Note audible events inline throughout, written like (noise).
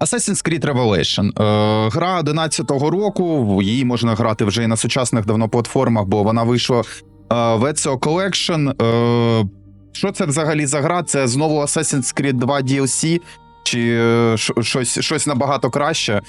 Assassin's Creed Revelation. Е, гра 11-го року. Її можна грати вже і на сучасних давно платформах, бо вона вийшла е, в Ezio Collection. Е, що це взагалі за гра? Це знову Assassin's Creed 2 DLC, чи е, щось, щось набагато краще?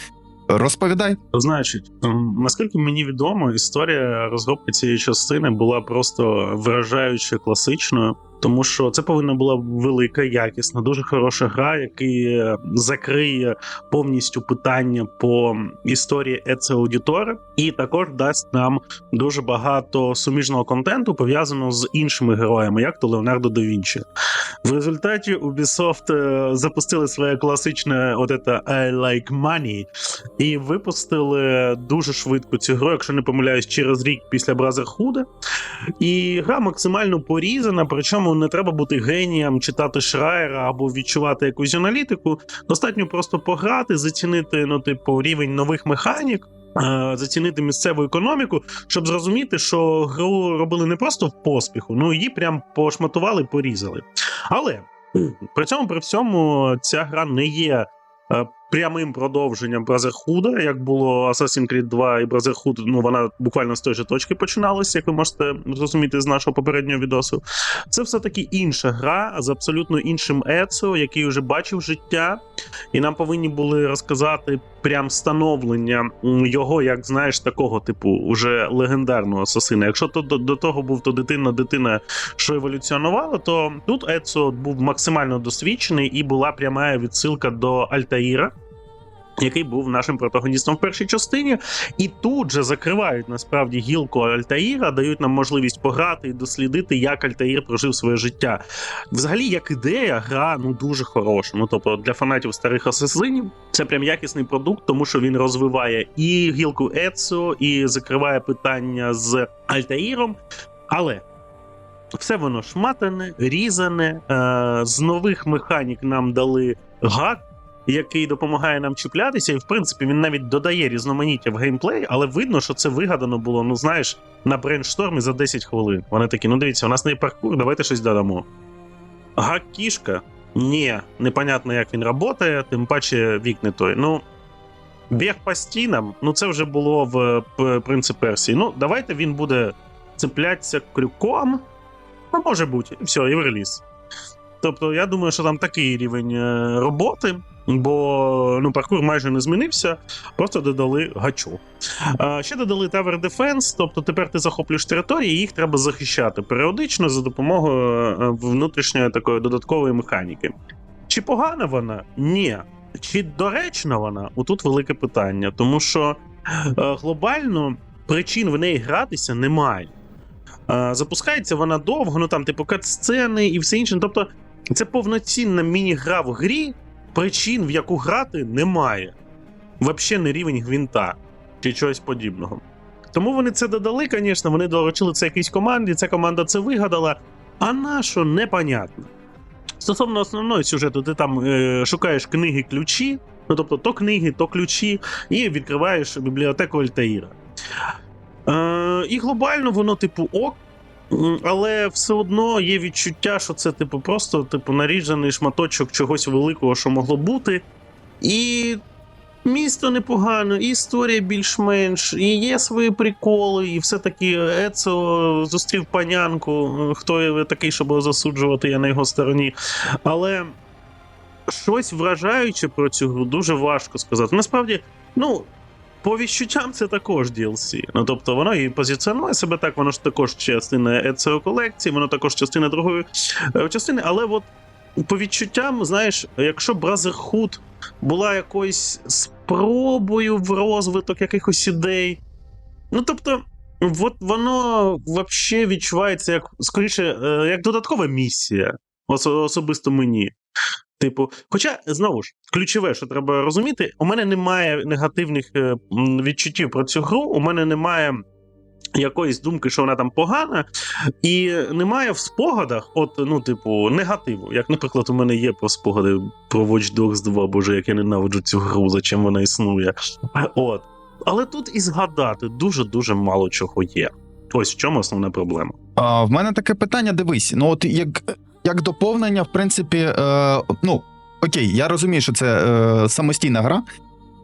Розповідай. Значить, наскільки мені відомо, історія розробки цієї частини була просто вражаюче класичною, тому що це повинна була велика, якісна, дуже хороша гра, який е, закриє повністю питання по історії Еце Аудітора, і також дасть нам дуже багато суміжного контенту пов'язаного з іншими героями, як то Леонардо да Вінчі. В результаті Ubisoft е, запустили своє класичне от это I like money, і випустили дуже швидко цю гру, якщо не помиляюсь, через рік після Brotherhood. І гра максимально порізана, причому не треба бути генієм, читати Шрайера або відчувати якусь аналітику. Достатньо просто пограти, зацінити ну, типу, рівень нових механік. е, Зацінити місцеву економіку, щоб зрозуміти, що гру робили не просто в поспіху, ну її прям пошматували, порізали. Але при цьому при всьому ця гра не є прямим продовженням Brotherhood, як було Assassin's Creed 2 і Brotherhood, ну вона буквально з тої ж точки починалася, як ви можете зрозуміти з нашого попереднього відосу. Це все-таки інша гра з абсолютно іншим Ецо, який вже бачив життя, і нам повинні були розказати прям становлення його, як знаєш, такого типу уже легендарного асасина. Якщо то до, до того був то дитина, дитина, що еволюціонувала, то тут Ецо був максимально досвідчений і була пряма відсилка до Альтаїра. Який був нашим протагоністом в першій частині, і тут же закривають насправді гілку Альтаїра, дають нам можливість пограти і дослідити, як Альтаїр прожив своє життя. Взагалі, як ідея, гра ну дуже хороша. Ну тобто для фанатів старих асасинів це прям якісний продукт, тому що він розвиває і гілку Ецо, і закриває питання з Альтаїром. Але все воно шматане, різане. Е, з нових механік нам дали гак. Який допомагає нам чіплятися, і в принципі він навіть додає різноманіття в геймплей, але видно, що це вигадано було, ну знаєш, на брейнштормі за 10 хвилин. Вони такі: ну дивіться, у нас не паркур, давайте щось додамо. Гак кішка? Ні, непонятно, як він працює, тим паче вік не той. Ну, біг по стінам, ну це вже було в принцип персії. Ну, давайте він буде цеплятися крюком. Ну, може бути, і все, і в реліз. Тобто, я думаю, що там такий рівень е, роботи, бо ну, паркур майже не змінився, просто додали гачок. А, ще додали Tower Defense, тобто тепер ти захоплюєш території, і їх треба захищати періодично за допомогою е, внутрішньої такої додаткової механіки. Чи погана вона? Ні. Чи доречна вона? Отут велике питання, тому що е, глобально причин в неї гратися немає. Запускається вона довго, ну там, типу, кат-сцени і все інше. Тобто, це повноцінна міні-гра в грі, причин, в яку грати, немає. Взагалі не рівень гвинта чи чогось подібного. Тому вони це додали, звісно, вони доручили це якійсь команді, ця команда це вигадала. А на що непонятно. Стосовно основного сюжету, ти там е, шукаєш книги ключі, ну тобто то книги, то ключі, і відкриваєш бібліотеку Альтаїра. Е, і глобально воно, типу, ок. Але все одно є відчуття, що це, типу, просто типу, наріжений шматочок чогось великого, що могло бути. І місто непогано, і історія більш-менш, і є свої приколи, і все-таки Ецо зустрів панянку. Хто я такий, щоб засуджувати, я на його стороні. Але щось вражаюче про цю гру дуже важко сказати. Насправді, ну. По відчуттям це також DLC. Ну тобто воно і позиціонує себе так, воно ж також частина ECO колекції, воно також частина другої е, частини. Але от по відчуттям, знаєш, якщо Brotherhood була якоюсь спробою в розвиток якихось ідей. Ну тобто, от воно взагалі відчувається як скоріше, е, як додаткова місія, особисто мені. Типу, хоча знову ж ключове, що треба розуміти, у мене немає негативних е, відчуттів про цю гру, у мене немає якоїсь думки, що вона там погана, і немає в спогадах, от, ну, типу, негативу. Як, наприклад, у мене є про спогади про Watch Dogs 2, боже, як я ненавиджу цю гру, за чим вона існує. От. Але тут і згадати дуже-дуже мало чого є. Ось в чому основна проблема. А, в мене таке питання: дивись, ну от як, як доповнення, в принципі, е, ну. окей, я розумію, що це е, самостійна гра,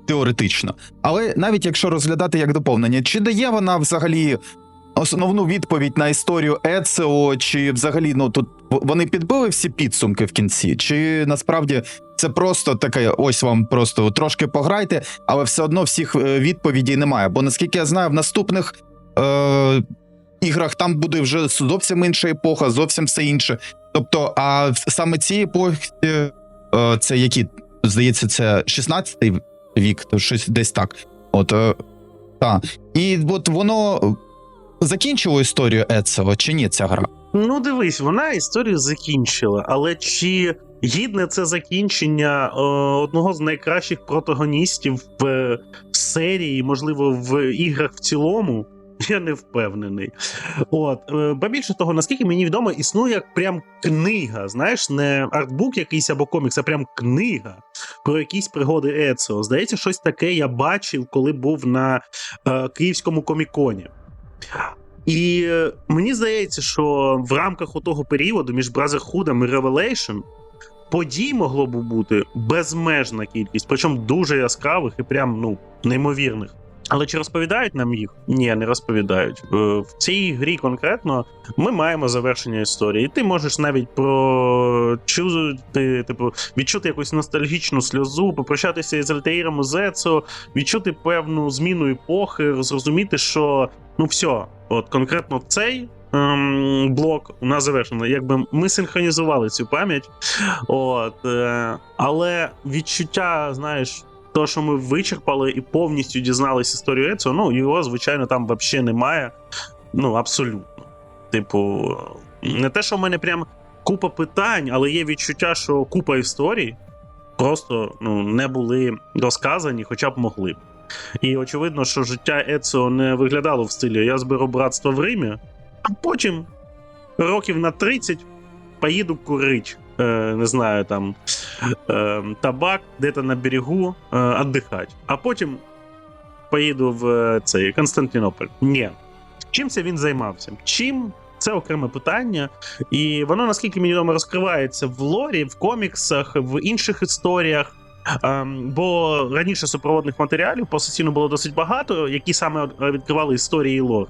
теоретично. Але навіть якщо розглядати як доповнення, чи дає вона взагалі основну відповідь на історію Еціо, чи взагалі ну тут вони підбили всі підсумки в кінці, чи насправді це просто таке, ось вам просто трошки пограйте, але все одно всіх е, відповідей немає. Бо наскільки я знаю, в наступних е, іграх там буде вже зовсім інша епоха, зовсім все інше. Тобто, а саме ці епохи, е, це які, здається, це 16-й вік, то щось десь так. От, е, та. І от воно закінчило історію Ецио, чи ні, ця гра? Ну, дивись, вона історію закінчила, але чи гідне це закінчення е, одного з найкращих протагоністів в серії, можливо, в іграх в цілому? (laughs) Я не впевнений. От, е, ба більше того, наскільки мені відомо, існує прям книга. Знаєш, не артбук якийсь або комікс, а прям книга про якісь пригоди Еціо. Здається, щось таке я бачив, коли був на е, київському коміконі. І е, мені здається, що в рамках отого періоду між Brotherhood і Revelation подій могло б бути безмежна кількість, причому дуже яскравих і прям ну неймовірних. Але чи розповідають нам їх? Ні, не розповідають. Е, В цій грі конкретно ми маємо завершення історії. І ти можеш навіть прочути, типу, відчути якусь ностальгічну сльозу, попрощатися із Альтаїром Зецо, відчути певну зміну епохи, зрозуміти, що ну все, от конкретно цей. ем, Блок у нас завершено. Якби ми синхронізували цю пам'ять, от е, але відчуття, знаєш, то, що ми вичерпали і повністю дізналися історію Еціо, ну його, звичайно, там взагалі немає. Ну, абсолютно. Типу, не те, що в мене прям купа питань, але є відчуття, що купа історій просто ну, не були розказані, хоча б могли б. І очевидно, що життя Еціо не виглядало в стилі Я зберу братство в Римі, а потім років на 30 поїду курить. Е, не знаю, там е, табак, де-то на берегу е, віддихати. А потім поїду в е, цей Константинополь. Ні. Чим це він займався? Чим? Це окреме питання, і воно, наскільки мені відомо, розкривається в лорі, в коміксах, в інших історіях. Ем, бо раніше супроводних матеріалів по Асасіну було досить багато, які саме е, відкривали історії лор.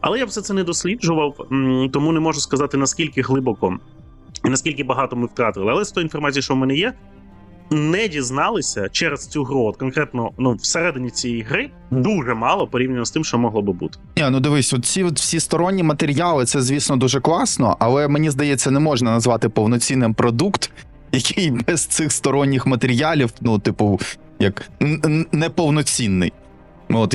Але я все це не досліджував, тому не можу сказати наскільки глибоко і наскільки багато ми втратили. Але з тої інформації, що в мене є, не дізналися через цю гру, от конкретно ну, всередині цієї гри, дуже мало порівняно з тим, що могло би бути. Ні, ну дивись, от ці от всі сторонні матеріали, це звісно дуже класно, але мені здається, не можна назвати повноцінним продукт, який (laughs) без цих сторонніх матеріалів, ну, типу, як неповноцінний. От,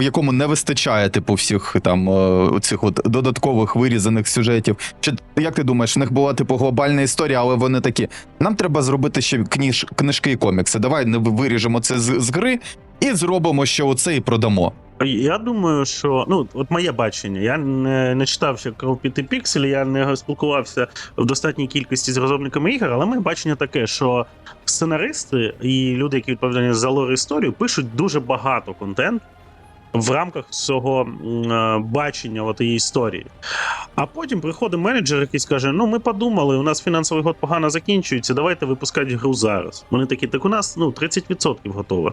якому не вистачає, типу, всіх там е, цих от додаткових вирізаних сюжетів. Чи як ти думаєш, в них була типу глобальна історія, але вони такі: нам треба зробити ще кніж, книжки і комікси. Давай не виріжемо це з, з гри і зробимо ще оце і продамо. Я думаю, що ну от моє бачення. Я не, не читав ще кров п'яти пікселі, я не спілкувався в достатній кількості з розробниками ігор, але моє бачення таке, що сценаристи і люди, які відповідають за лор історію, пишуть дуже багато контенту в рамках цього е, бачення от історії. А потім приходить менеджер, який каже: Ну, ми подумали, у нас фінансовий год погано закінчується, давайте випускати гру зараз. Вони такі, так у нас ну 30% готово.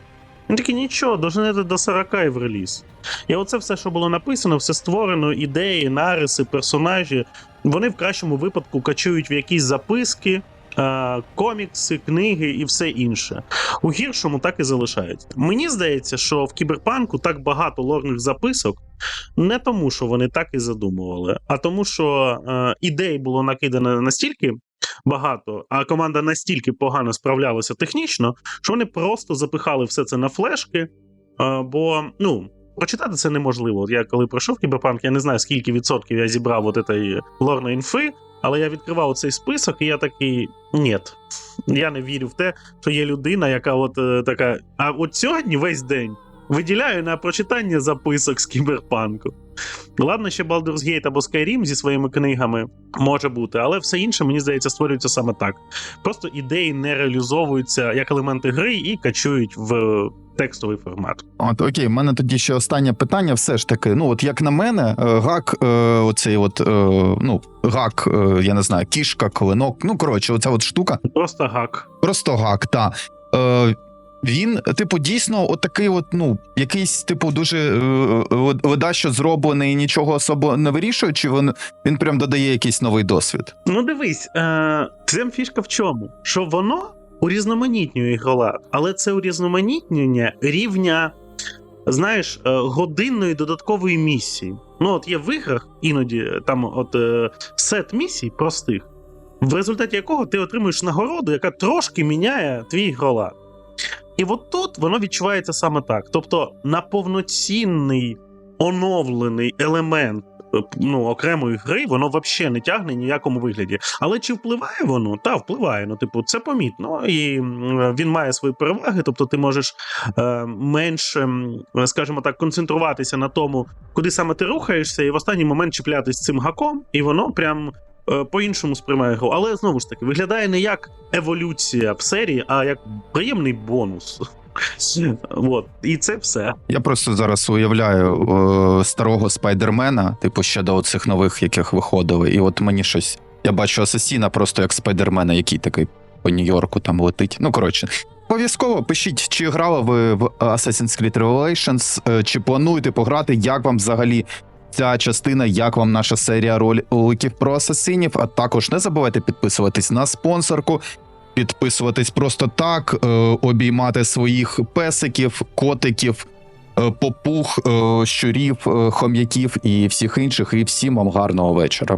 Він такий, нічого, доженете до 40 і в реліз. І оце все, що було написано, все створено, ідеї, нариси, персонажі. Вони в кращому випадку качують в якісь записки, е, комікси, книги і все інше. У гіршому так і залишається. Мені здається, що в кіберпанку так багато лорних записок не тому, що вони так і задумували, а тому, що е, ідей було накидано настільки багато, а команда настільки погано справлялася технічно, що вони просто запихали все це на флешки. бо, ну. Прочитати це неможливо. От я коли пройшов кіберпанк, я не знаю, скільки відсотків я зібрав от цієї лорної інфи, але я відкривав цей список, і я такий: ні, я не вірю в те, що є людина, яка от е, така. А от сьогодні весь день виділяю на прочитання записок з кіберпанку. Ладно, ще Baldur's Gate або Skyrim зі своїми книгами може бути, але все інше, мені здається, створюється саме так. Просто ідеї не реалізовуються як елементи гри і качують в текстовий формат. От окей, в мене тоді ще останнє питання. Все ж таки, ну от як на мене, е, гак, е, оцей от е, ну гак, е, я не знаю, кішка, клинок. Ну коротше, оця от штука, Просто гак. просто гак. Та е, він, типу, дійсно, от такий, от, ну, якийсь, типу, дуже е, е, леда, що зроблений, нічого особо не вирішує, чи він, він прям додає якийсь новий досвід. Ну дивись, е, фішка в чому? Що воно урізноманітнює ігролад, але це урізноманітнення рівня, знаєш, е, годинної додаткової місії. Ну, от є в іграх іноді е, там от е, сет місій простих, в результаті якого ти отримуєш нагороду, яка трошки міняє твій ігролад. І от тут воно відчувається саме так. Тобто на повноцінний оновлений елемент е, ну, окремої гри, воно взагалі не тягне ніякому вигляді. Але чи впливає воно? Та впливає. Ну, типу, це помітно. І він має свої переваги. Тобто, ти можеш е, менше, скажімо так, концентруватися на тому, куди саме ти рухаєшся, і в останній момент чіплятись цим гаком, і воно прям. Е, По-іншому сприймає гру, але знову ж таки виглядає не як еволюція в серії, а як приємний бонус. (laughs) От, і це все. Я просто зараз уявляю е, старого спайдермена, типу ще до оцих нових, яких виходили, і от мені щось. Я бачу асасіна просто як спайдермена, який такий по Нью-Йорку там летить. Ну коротше. Обов'язково пишіть, чи грали ви в Assassin's Creed Revelations, е, чи плануєте пограти, як вам взагалі ця частина, як вам наша серія роликів про асасинів. А також не забувайте підписуватись на спонсорку, підписуватись просто так, е, обіймати своїх песиків, котиків, е, попух, е, щурів, хом'яків і всіх інших. І всім вам гарного вечора.